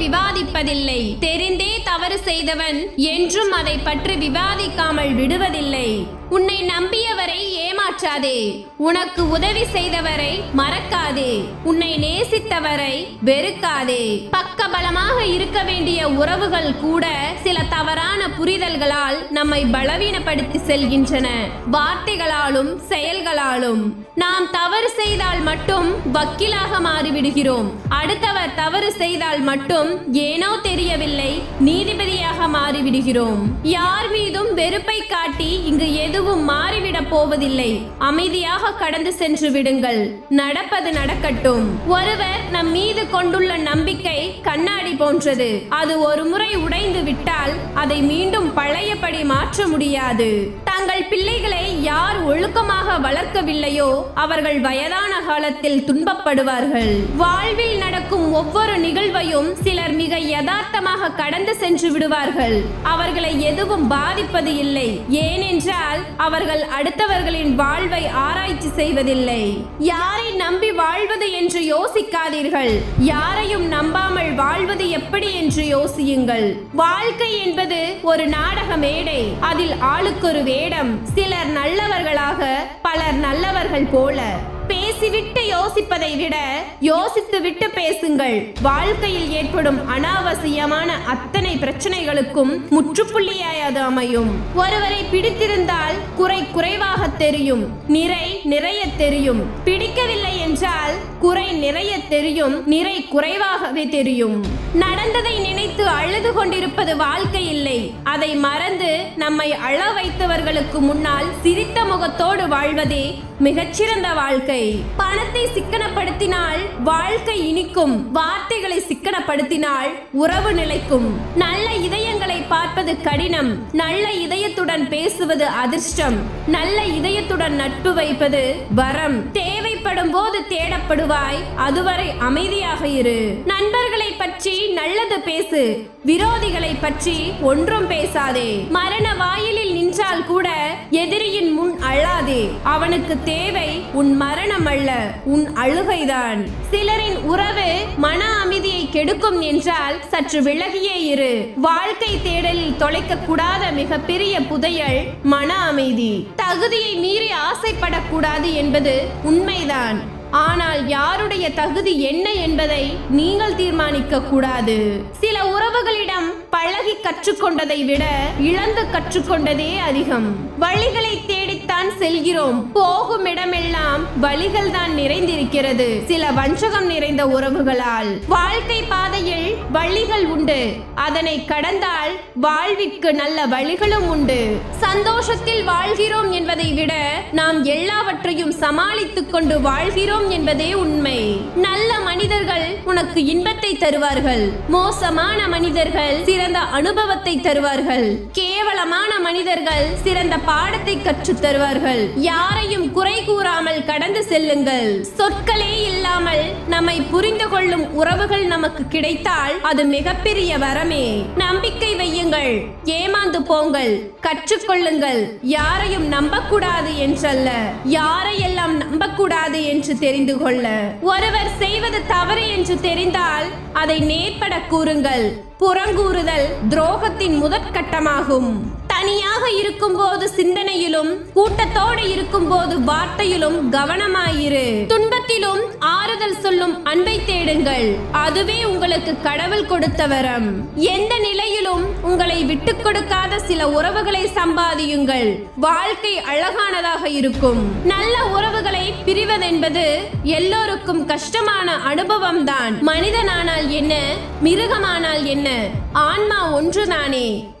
விவாதிப்பதில்லை. தெரிந்தே தவறு செய்தவன் என்றும் அதை பற்றி விவாதிக்காமல் விடுவதில்லை. உன்னை நம்பியவரை ஏமாற்றாதே. உனக்கு உதவி செய்தவரை மறக்காதே. உன்னை நேசித்தவரை வெறுக்காதே. பக்கபலமாக இருக்க வேண்டிய உறவுகள் கூட சில தவறான புரிதல்களால் நம்மை பலவீனப்படுத்தி செல்கின்றன. வார்த்தைகளாலும் செயல்களாலும். நாம் தவறு செய்தால் மட்டும் வக்கீலாக மாறிவிடுகிறோம். அடுத்தவர் தவறு செய்தால் மட்டும் ஏனோ தெரியவில்லை நீதிபதியாக மாறிவிடுகிறோம். யார் மீதும் வெறுப்பை காட்டி இங்கு எதுவும் மாறிவிடப் போவதில்லை. அமைதியாக கடந்து சென்று விடுங்கள். நடப்பது நடக்கட்டும். ஒருவர் நம் மீது கொண்டுள்ள நம்பிக்கை கண்ணாடி போன்றது. அது ஒரு முறை உடைந்து விட்டால் அதை மீண்டும் பழையபடி மாற்ற முடியாது. தங்கள் பிள்ளைகளை யார் ஒழுக்கமாக வளர்க்கவில்லையோ அவர்கள் வயதான காலத்தில் துன்பப்படுவார்கள். வாழ்வில் நடக்கும் ஒவ்வொரு நிகழ்வையும் சிலர் மிக யதார்த்தமாக கடந்து சென்று விடுவார்கள். அவர்களை எதுவும் பாதிப்பது இல்லை. ஏனென்றால் அவர்கள் அடுத்தவர்களின் வாழ்வை ஆராய்ச்சி செய்வதில்லை. யாரை நம்பி வாழ்வது என்று யோசிக்காதீர்கள். யாரையும் நம்பாமல் வாழ்வது எப்படி என்று யோசியுங்கள். வாழ்க்கை என்பது ஒரு நாடக மேடை. அதில் ஆளுக்கொரு வேடம். சிலர் நல்லவர்களாக பலர் நல்லவர்கள் போல. பேசிவிட்டு யோசிப்பதை விட யோசித்து விட்டு பேசுங்கள். வாழ்க்கையில் ஏற்படும் அனாவசியமான அத்தனை பிரச்சனைகளுக்கும் முற்றுப்புள்ளியாய் அது அமையும். ஒருவரை பிடித்திருந்தால் குறை குறைவாக தெரியும். நிறை நிறைய தெரியும். பிடிக்கவில்லை என்றால் குறை நிறைய தெரியும். நிறை குறைவாகவே தெரியும். நடந்ததை நினைத்து அழுது கொண்டிருப்பது வாழ்க்கை இல்லை. அதை மறந்து நம்மை அழ வைத்தவர்களுக்கு முன்னால் சிரித்த முகத்தோடு வாழ்வதே மிகச்சிறந்த வாழ்க்கை. பணத்தை சிக்கனப்படுத்தினால் வாழ்க்கை இனிக்கும். வார்த்தைகளை சிக்கனப்படுத்தினால் உறவு நிலைக்கும். நல்ல இதயங்களை பார்ப்பது கடினம். நல்ல இதயத்துடன் பேசுவது அதிர்ஷ்டம். நல்ல இதயத்துடன் நட்பு வைப்பது வரம். தேவைப்படும் போது தேடப்படுவாய். அதுவரை அமைதியாக இரு. நண்பர்களை பற்றி நல்லது பேசு. விரோதிகளை பற்றி ஒன்றும் பேசாதே. மரண வாயிலில் நின்றால் கூட எதிரியின் முன் அழாதே. அவனுக்கு தேவை உன் மரணம் அல்ல உன் அழுகைதான். சிலரின் உறவு மன அமைதியை கெடுக்கும் என்றால் சற்று விலகியே இரு. வாழ்க்கை தேடலில் தொலைக்க கூடாத மிகப்பெரிய புதையல் மன அமைதி. தகுதியை மீறி ஆசைப்படக்கூடாது என்பது உண்மைதான். ஆனால் யாருடைய தகுதி என்ன என்பதை நீங்கள் தீர்மானிக்க கூடாது சில உறவுகளிடம் பழகி கற்றுக்கொண்டதை விட இழந்து கற்றுக்கொண்டதே அதிகம். வழிகளை தேடி தான் செல்கிறோம். போகும் இடமெல்லாம் வழிகள் தான் நிறைந்திருக்கிறது. சில வஞ்சகம் நிறைந்த உறவுகளால். வாழ்க்கை பாதையில் வழிகள் உண்டு. அதனை கடந்தால் வாழ்விற்கு நல்ல வழிகளும் உண்டு. சந்தோஷத்தில் வாழ்கிறோம் என்பதை விட நாம் எல்லாவற்றையும் சமாளித்துக் கொண்டு வாழ்கிறோம் என்பதே உண்மை. நல்ல மனிதர்கள் உனக்கு இன்பத்தை தருவார்கள். மோசமான மனிதர்கள் சிறந்த அனுபவத்தை தருவார்கள். கேவலமான மனிதர்கள் சிறந்த பாடத்தை கற்றுத் தருவார்கள். யாரையும் குறை கூறாமல் கடந்து செல்லுங்கள். சொற்களே இல்லாமல் நம்மை புரிந்து கொள்ளும் உறவுகள் நமக்கு கிடைத்தால் அது மிகப்பெரிய வரமே. நம்பிக்கை வையுங்கள். ஏமாந்து போங்கள். கற்றுக்கொள்ளுங்கள். யாரையும் நம்பக்கூடாது என்றல்ல. யாரையெல்லாம் நம்பக்கூடாது என்று தெரிந்து கொள்ள. ஒருவர் செய்வது தவறு என்று தெரிந்தால் அதை நேர்பட கூறுங்கள். புறங்கூறுதல் துரோகத்தின் முதற்கட்டமாகும். தனியாக இருக்கும்போது சிந்தனையிலும் கூட்டத்தோடு இருக்கும்போது வார்த்தையிலும் கவனமாயிரு. துன்பத்திலும் ஆறுதல் சொல்லும் அன்பை தேடுங்கள். அதுவே உங்களுக்கு கடவுள் கொடுத்த வரம். எந்த நிலையிலும் உங்களை விட்டுக் கொடுக்காத சில உறவுகளை சம்பாதியுங்கள். வாழ்க்கை அழகானதாக இருக்கும். நல்ல உறவுகளை பிரிவதென்பது எல்லோருக்கும் கஷ்டமான அனுபவம்தான். மனிதனானால் என்ன மிருகமானால் என்ன? ஆன்மா ஒன்றுதானே.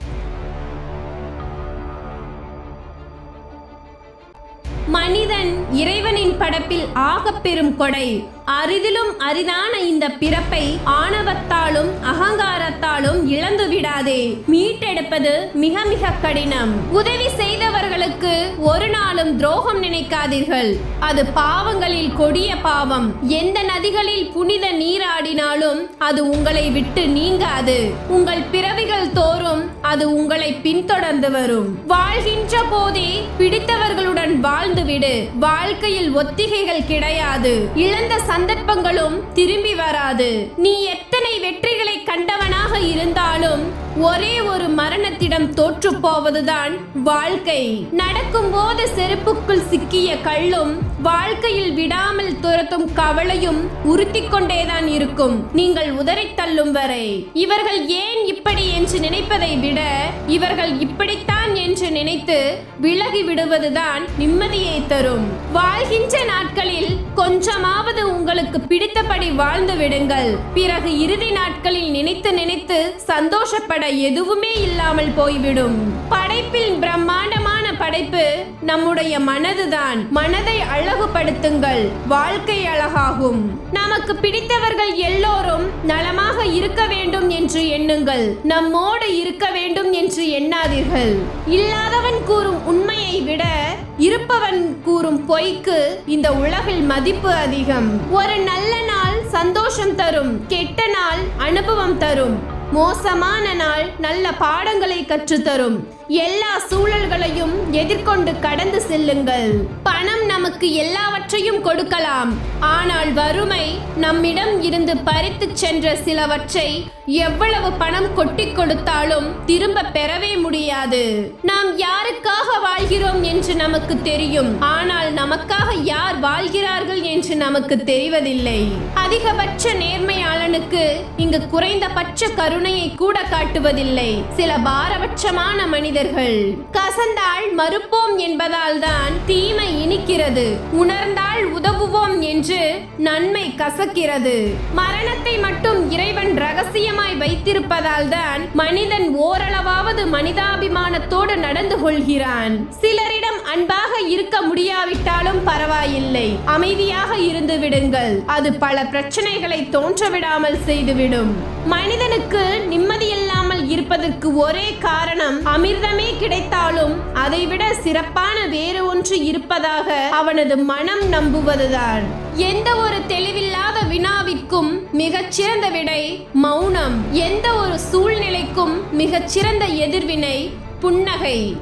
மனிதன் இறைவனின் படப்பில் ஆகப்பெரும் கொடை. அரிதிலும் அரிதான இந்த பிறப்பை ஆணவத்தாலும் அகங்காரத்தாலும் இழந்து விடாதே. மீட்டெடுப்பது மிக மிக கடினம். உதவி செய்தவர்களுக்கு ஒரு நாளும் துரோகம் நினைக்காதீர்கள். அது பாவங்களில் கொடிய பாவம். எந்த நதிகளில் புனித நீராடினாலும் அது உங்களை விட்டு நீங்காது. உங்கள் பிறவிகள் தோறும் அது உங்களை பின்தொடர்ந்து வரும். வாழ்கின்ற போதே பிடித்தவர்களுடன் வாழ்ந்துவிடு. வாழ்க்கையில் ஒத்திகைகள் கிடையாது. இழந்த சந்தர்ப்பங்களும் திரும்பி வராது. நீ எத்தனை வெற்றிகளை கண்டவனாக இருந்தாலும் ஒரே ஒரு மரணத்திடம் தோற்று போவதுதான் வாழ்க்கை. நடக்கும்போது செருப்புக்குள் சிக்கிய கள்ளும் வாழ்க்கையில் விடாமல் துரத்தும் கவலையும் உறுத்தி கொண்டேதான் இருக்கும். நீங்கள் உதறி தள்ளும் வரை. இவர்கள் ஏன் இப்படி என்று நினைப்பதை விட இவர்கள் இப்படித்தான் என்று நினைத்து விலகி விடுவதுதான் நிம்மதியை தரும். வாழ்கின்ற நாட்களில் கொஞ்சமாவது உங்களுக்கு பிடித்தபடி வாழ்ந்து விடுங்கள். பிறகு இறுதி நாட்களில் நினைத்து நினைத்து சந்தோஷப்பட எதுவுமே இல்லாமல் போய்விடும். படைப்பில் பிரம்மாண்ட படைப்பு நம்முடைய மனதுதான். மனதை அழகுபடுத்துங்கள். வாழ்க்கை அழகாகும். நமக்கு பிடித்தவர்கள் எல்லோரும் நலமாக இருக்க வேண்டும் என்று எண்ணுங்கள். நம்மோடு இருக்க வேண்டும் என்று எண்ணாதீர்கள். இல்லாதவன் கூறும் உண்மையை விட இருப்பவன் கூறும் பொய்க்கு இந்த உலகில் மதிப்பு அதிகம். ஒரு நல்ல நாள் சந்தோஷம் தரும் கெட்ட நாள் அனுபவம் தரும். மோசமான நாள் நல்ல பாடங்களை கற்றுத்தரும். எல்லா சூழல்களையும் எதிர்கொண்டு கடந்து செல்லுங்கள். பணம் நமக்கு எல்லாவற்றையும் கொடுக்கலாம். ஆனால் வறுமை நம்மிடம் இருந்து பறித்து சென்ற சிலவற்றை எவ்வளவு பணம் கொட்டி கொடுத்தாலும் திரும்ப பெறவே முடியாது. நாம் யாருக்காக வாழ்கிறோம் என்று நமக்கு தெரியும். ஆனால் நமக்காக யார் வாழ்கிறார்கள் என்று நமக்கு தெரிவதில்லை. அதிகபட்ச நேர்மையாளனுக்கு இங்கு குறைந்தபட்ச கருணையை கூட காட்டுவதில்லை. சில பாரபட்சமான மனிதர்கள். கசந்தால் மறுப்போம் என்பதால் தான் தீமை இனிக்கிறது. உணர்ந்தால் உதவுவோம் என்று நன்மை கசக்கிறது. மரணத்தை மட்டும் இறைவன் ரகசியமாய் வைத்திருப்பதால் தான் மனிதன் ஓரளவாவது மனிதாபிமானத்தோடு நடந்து கொள்கிறான். சிலரிடம் அன்பாக இருக்க முடியாவிட்டாலும் பரவாயில்லை. அமைதியாக இருந்து விடுங்கள். அது பல பிரச்சனைகளை தோன்ற விடாமல் செய்துவிடும். மனிதனுக்கு நிம்மதியில்லாமல் இருப்பதற்கு ஒரே காரணம் அமிர்தமே கிடைத்தாலும் அதைவிட சிறப்பான வேறு ஒன்று இருப்பதாக அவனது மனம் நம்புவதுதான். எந்த ஒரு தெளிவில்லாத வினாவிற்கும் மிகச்சிறந்த விடை மௌனம். எந்த ஒரு சூழ்நிலைக்கும் மிகச்சிறந்த எதிர்வினை புன்னகை.